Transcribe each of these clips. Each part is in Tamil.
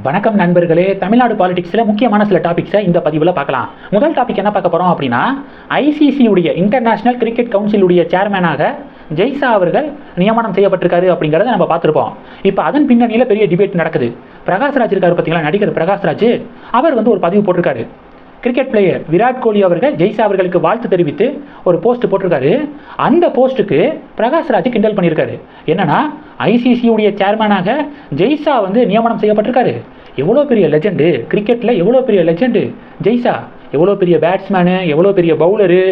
வணக்கம் நண்பர்களே. தமிழ்நாடு பாலிடிக்ஸில் முக்கியமான சில டாபிக்ஸை இந்த பதிவில் பார்க்கலாம். முதல் டாபிக் என்ன பார்க்க போகிறோம் அப்படின்னா ஐசிசியுடைய இன்டர்நேஷனல் கிரிக்கெட் கவுன்சிலுடைய சேர்மேனாக ஜெய்சா அவர்கள் நியமனம் செய்யப்பட்டிருக்காரு அப்படிங்கிறத நம்ம பார்த்துருப்போம். இப்போ அதன் பின்னணியில் பெரிய டிபேட் நடக்குது. பிரகாஷ்ராஜ் இருக்காரு பார்த்தீங்களா? நடிகர் பிரகாஷ்ராஜ். அவர் வந்து ஒரு பதிவு போட்டிருக்காரு. கிரிக்கெட் பிளேயர் விராட் கோலி அவர்கள் ஜெய்சா அவர்களுக்கு வாழ்த்து தெரிவித்து ஒரு போஸ்ட் போட்டிருக்காரு. அந்த போஸ்ட்டுக்கு பிரகாஷ்ராஜ் கிண்டல் பண்ணியிருக்காரு. என்னன்னா ஐசிசியுடைய சேர்மனாக சேர்மேனாக ஜெய்சா வந்து நியமனம் செய்யப்பட்டிருக்காரு. எவ்வளோ பெரிய லெஜெண்டு கிரிக்கெட்டில் எவ்வளோ பெரிய லெஜெண்டு ஜெய்சா எவ்வளோ பெரிய பேட்ஸ்மேனு எவ்வளோ பெரிய பவுலரு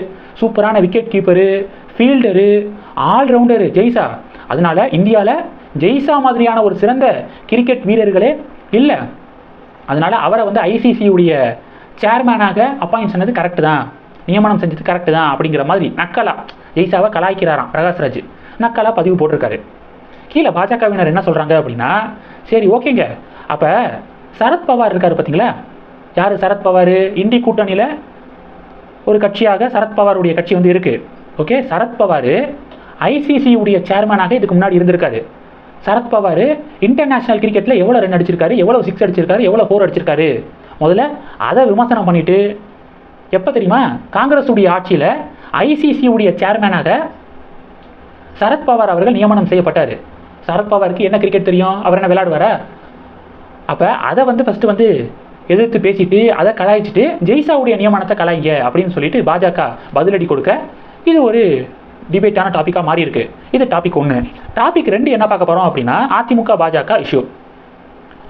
சூப்பரான wicket keeper fielder all rounder ஜெய்சா அதனால் இந்தியாவில் ஜெய்சா மாதிரியான ஒரு சிறந்த கிரிக்கெட் வீரர்களே இல்லை. அதனால் அவரை வந்து ஐசிசியுடைய சேர்மேனாக அப்பாயின்ட் சொன்னது கரெக்டு தான். நியமனம் செஞ்சது கரெக்டு தான் அப்படிங்கிற மாதிரி நக்கலா ஜெய்சாவை கலாய்க்கிறாராம் பிரகாஷ்ராஜ். நக்கலா பதிவு போட்டிருக்காரு. கீழே பாஜகவினர் என்ன சொல்கிறாங்க அப்படின்னா சரி ஓகேங்க. அப்போ சரத்பவார் இருக்கார் பார்த்தீங்களா? யார் சரத்பவார் இந்தி கூட்டணியில் ஒரு கட்சியாக சரத்பவாருடைய கட்சி வந்து இருக்குது ஓகே சரத்பவார் ஐசிசி உடைய சேர்மனாக இதுக்கு முன்னாடி இருந்திருக்காரு. சரத்பவார் இன்டர்நேஷனல் கிரிக்கெட்டில் எவ்வளோ ரன் அடிச்சிருக்காரு? எவ்வளோ சிக்ஸ் அடிச்சிருக்காரு? எவ்வளோ ஃபோர் அடிச்சிருக்காரு? முதல்ல அதை விமர்சனம் பண்ணிவிட்டு எப்போ தெரியுமா? காங்கிரஸுடைய ஆட்சியில் ஐசிசியுடைய சேர்மேனாக சரத்பவார் அவர்கள் நியமனம் செய்யப்பட்டார். சரத்பவாருக்கு என்ன கிரிக்கெட் தெரியும்? அவர் என்ன விளையாடுவாரா? அப்போ அதை வந்து ஃபஸ்ட்டு வந்து எதிர்த்து பேசிட்டு அதை கலாய்ச்சிட்டு ஜெய்சாவுடைய நியமனத்தை கலாய்ங்க அப்படின்னு சொல்லிட்டு பாஜக பதிலடி கொடுக்க இது ஒரு டிபேட்டான டாப்பிக்காக மாறி இருக்கு இது டாபிக் ஒன்று டாபிக் ரெண்டு என்ன பார்க்க போகிறோம் அப்படின்னா அதிமுக பாஜக இஷ்யூ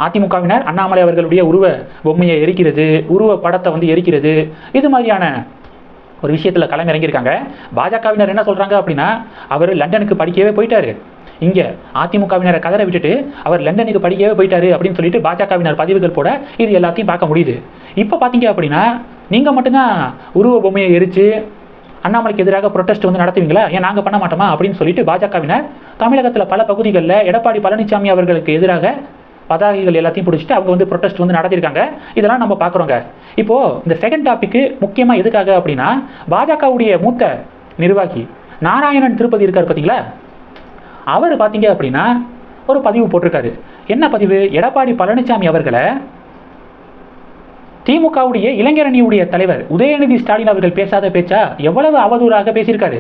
அதிமுகவினர் அண்ணாமலை அவர்களுடைய உருவ பொம்மையை எரிக்கிறது உருவ படத்தை வந்து எரிக்கிறது. இது மாதிரியான ஒரு விஷயத்தில் களமிறங்கியிருக்காங்க. பாஜகவினர் என்ன சொல்கிறாங்க அப்படின்னா அவர் லண்டனுக்கு படிக்கவே போயிட்டாரு. இங்கே அதிமுகவினரை கதற விட்டுட்டு அவர் லண்டனுக்கு படிக்கவே போயிட்டாரு அப்படின்னு சொல்லிட்டு பாஜகவினர் பதிவுகள் போட இது எல்லாத்தையும் பார்க்க முடியுது. இப்போ பார்த்தீங்க அப்படின்னா நீங்கள் மட்டும்தான் உருவ பொம்மையை எரித்து அண்ணாமலைக்கு எதிராக ப்ரொட்டஸ்ட் வந்து நடத்துவீங்களா? ஏன் நாங்கள் பண்ண மாட்டோமா? அப்படின்னு சொல்லிட்டு பாஜகவினர் தமிழகத்தில் பல பகுதிகளில் எடப்பாடி பழனிசாமி அவர்களுக்கு எதிராக பதாகைகள் எல்லாத்தையும் பிடிச்சிட்டு அவங்க வந்து ப்ரொட்டஸ்ட் வந்து நடத்தியிருக்காங்க. இதெல்லாம் நம்ம பார்க்குறோங்க. இப்போது இந்த செகண்ட் டாபிக்கு முக்கியமாக எதுக்காக அப்படின்னா பாஜகவுடைய மூத்த நிர்வாகி நாராயணன் திருப்பதி இருக்கார் பார்த்தீங்களா? அவர் பார்த்தீங்க அப்படின்னா ஒரு பதிவு போட்டிருக்காரு. என்ன பதிவு? எடப்பாடி பழனிசாமி அவர்களை திமுகவுடைய இளைஞரணியுடைய தலைவர் உதயநிதி ஸ்டாலின் அவர்கள் பேசாத பேச்சா? எவ்வளவு அவதூறாக பேசியிருக்காரு.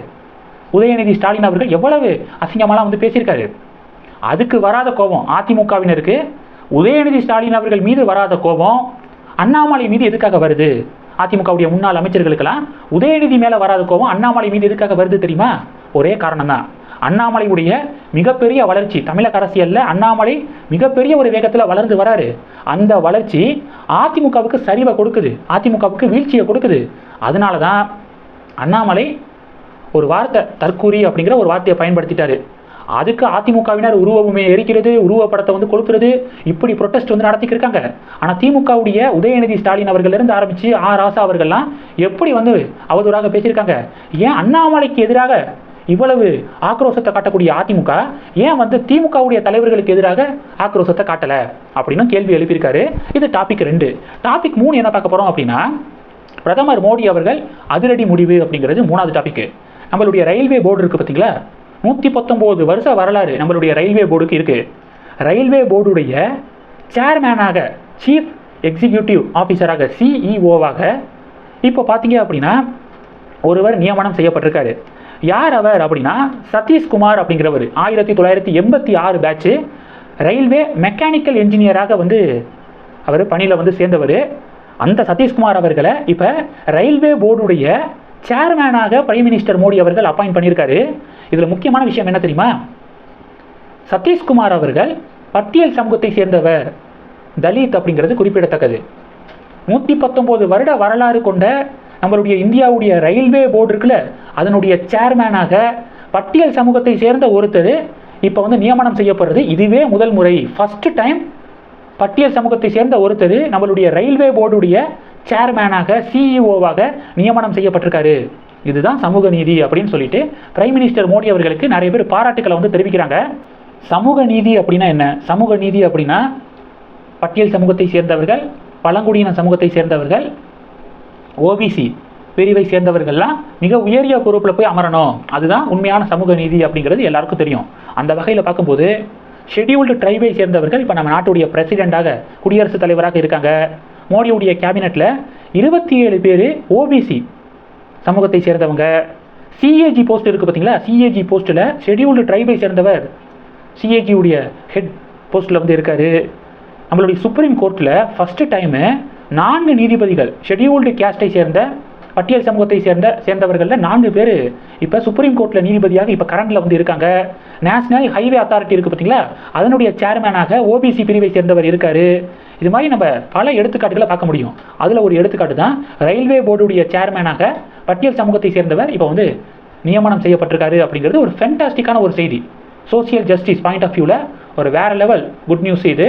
உதயநிதி ஸ்டாலின் அவர்கள் எவ்வளவு அசிங்கமெல்லாம் வந்து பேசியிருக்காரு. அதுக்கு வராத கோபம் அதிமுகவினருக்கு. உதயநிதி ஸ்டாலின் அவர்கள் மீது வராத கோபம் அண்ணாமலை மீது எதுக்காக வருது? அதிமுகவுடைய முன்னாள் அமைச்சர்களுக்கெல்லாம் உதயநிதி மேலே வராத கோபம் அண்ணாமலை மீது எதுக்காக வருது தெரியுமா? ஒரே காரணம் தான் அண்ணாமலையுடைய மிகப்பெரிய வளர்ச்சி தமிழக அரசியலில் அண்ணாமலை மிகப்பெரிய ஒரு வேகத்தில் வளர்ந்து வராரு. அந்த வளர்ச்சி அதிமுகவுக்கு சரிவை கொடுக்குது அதிமுகவுக்கு வீழ்ச்சியை கொடுக்குது. அதனால தான் அண்ணாமலை ஒரு வார்த்தை தற்கூரி அப்படிங்கிற ஒரு வார்த்தையை பயன்படுத்திட்டாரு. அதுக்கு அதிமுகவினர் உருவமே எரிக்கிறது உருவப்படத்தை வந்து கொளுத்துறது இப்படி ப்ரொட்டஸ்ட் வந்து நடத்திக்கிருக்காங்க. ஆனால் திமுகவுடைய உதயநிதி ஸ்டாலின் அவர்களிருந்து ஆரம்பித்து ஆ. ராசா அவர்கள்லாம் எப்படி வந்து அவதூறாக பேசியிருக்காங்க? ஏன் அண்ணாமலைக்கு எதிராக இவ்வளவு ஆக்ரோஷத்தை காட்டக்கூடிய அதிமுக ஏன் வந்து திமுகவுடைய தலைவர்களுக்கு எதிராக ஆக்ரோஷத்தை காட்டலை? அப்படின்னு கேள்வி எழுப்பியிருக்காரு. இது டாபிக் ரெண்டு. டாபிக் மூணு என்ன பார்க்க போகிறோம் அப்படின்னா பிரதமர் மோடி அவர்கள் அதிரடி முடிவு அப்படிங்கிறது மூணாவது டாபிக் நம்மளுடைய ரயில்வே போர்டு இருக்குது பார்த்தீங்களா? நூற்றி பத்தொம்போது வருஷ வரலாறு நம்மளுடைய ரயில்வே போர்டுக்கு இருக்குது ரயில்வே போர்டுடைய சேர்மேனாக சீஃப் எக்ஸிக்யூட்டிவ் ஆஃபீஸராக சிஇஓவாக இப்போ பார்த்தீங்க அப்படின்னா ஒருவர் நியமனம் செய்யப்பட்டிருக்காரு. யார் அவர் அப்படின்னா சதீஷ்குமார் அப்படிங்கிறவர். ஆயிரத்தி தொள்ளாயிரத்தி எண்பத்தி ஆறு பேட்ச்சு ரயில்வே மெக்கானிக்கல் என்ஜினியராக வந்து அவர் பணியில் வந்து சேர்ந்தவர். அந்த சதீஷ்குமார் அவர்களை இப்போ ரயில்வே போர்டுடைய சேர்மேனாக பிரைம் மினிஸ்டர் மோடி அவர்கள் அப்பாயின்ட் பண்ணியிருக்காரு. இதில் முக்கியமான விஷயம் என்ன தெரியுமா? சதீஷ்குமார் அவர்கள் பட்டியல் சமூகத்தை சேர்ந்தவர் தலித் அப்படிங்கிறது குறிப்பிடத்தக்கது. நூற்றி பத்தொம்போது வருட வரலாறு கொண்ட நம்மளுடைய இந்தியாவுடைய ரயில்வே போர்டு இருக்குல்ல அதனுடைய சேர்மேனாக பட்டியல் சமூகத்தை சேர்ந்த ஒருத்தர் இப்போ வந்து நியமனம் செய்யப்படுறது இதுவே முதல் முறை. ஃபஸ்ட்டு டைம் பட்டியல் சமூகத்தை சேர்ந்த ஒருத்தர் நம்மளுடைய ரயில்வே போர்டுடைய சேர்மேனாக சிஇஓவாக நியமனம் செய்யப்பட்டிருக்காரு. இதுதான் சமூக நீதி அப்படின்னு சொல்லிட்டு பிரைம் மினிஸ்டர் மோடி அவர்களுக்கு நிறைய பேர் பாராட்டுக்களை வந்து தெரிவிக்கிறாங்க. சமூக நீதி அப்படின்னா என்ன? சமூக நீதி அப்படின்னா பட்டியல் சமூகத்தை சேர்ந்தவர்கள் பழங்குடியின சமூகத்தை சேர்ந்தவர்கள் ஓபிசி பிரிவை சேர்ந்தவர்கள்லாம் மிக உயரிய பொறுப்பில் போய் அமரணும். அதுதான் உண்மையான சமூக நீதி அப்படிங்கிறது எல்லாருக்கும் தெரியும். அந்த வகையில் பார்க்கும்போது ஷெட்யூல்டு ட்ரைபை சேர்ந்தவர்கள் இப்போ நம்ம நாட்டுடைய பிரசிடெண்ட்டாக குடியரசுத் தலைவராக இருக்காங்க. மோடியுடைய கேபினெட்டில் இருபத்தி ஏழு பேர் ஓபிசி சமூகத்தை சேர்ந்தவங்க. சிஏஜி போஸ்ட் இருக்குது பார்த்தீங்களா சிஏஜி போஸ்ட்டில் ஷெடியூல்டு ட்ரைபை சேர்ந்தவர் சிஏஜியுடைய ஹெட் போஸ்ட்டில் வந்து இருக்கார். நம்மளுடைய சுப்ரீம் கோர்ட்டில் ஃபஸ்ட்டு டைமு நான்கு நீதிபதிகள் ஷெட்யூல்டு கேஸ்டை சேர்ந்த பட்டியல் சமூகத்தை சேர்ந்த சேர்ந்தவர்களில் நான்கு பேர் இப்போ சுப்ரீம் கோர்ட்டில் நீதிபதியாக இப்போ கரண்டில் வந்து இருக்காங்க. நேஷனல் ஹைவே அத்தாரிட்டி இருக்குது பார்த்தீங்களா அதனுடைய சேர்மேனாக ஓபிசி பிரிவை சேர்ந்தவர் இருக்கார். இது மாதிரி நம்ம பல எடுத்துக்காட்டுகளை பார்க்க முடியும். அதில் ஒரு எடுத்துக்காட்டு தான் ரயில்வே போர்டுடைய சேர்மேனாக பட்டியல் சமூகத்தை சேர்ந்தவர் இப்போ வந்து நியமனம் செய்யப்பட்டிருக்காரு அப்படிங்கிறது ஒரு ஃபென்டாஸ்டிக்கான ஒரு செய்தி. சோசியல் ஜஸ்டிஸ் பாயிண்ட் ஆஃப் வியூவில் ஒரு வேற லெவல் குட் நியூஸ் இது.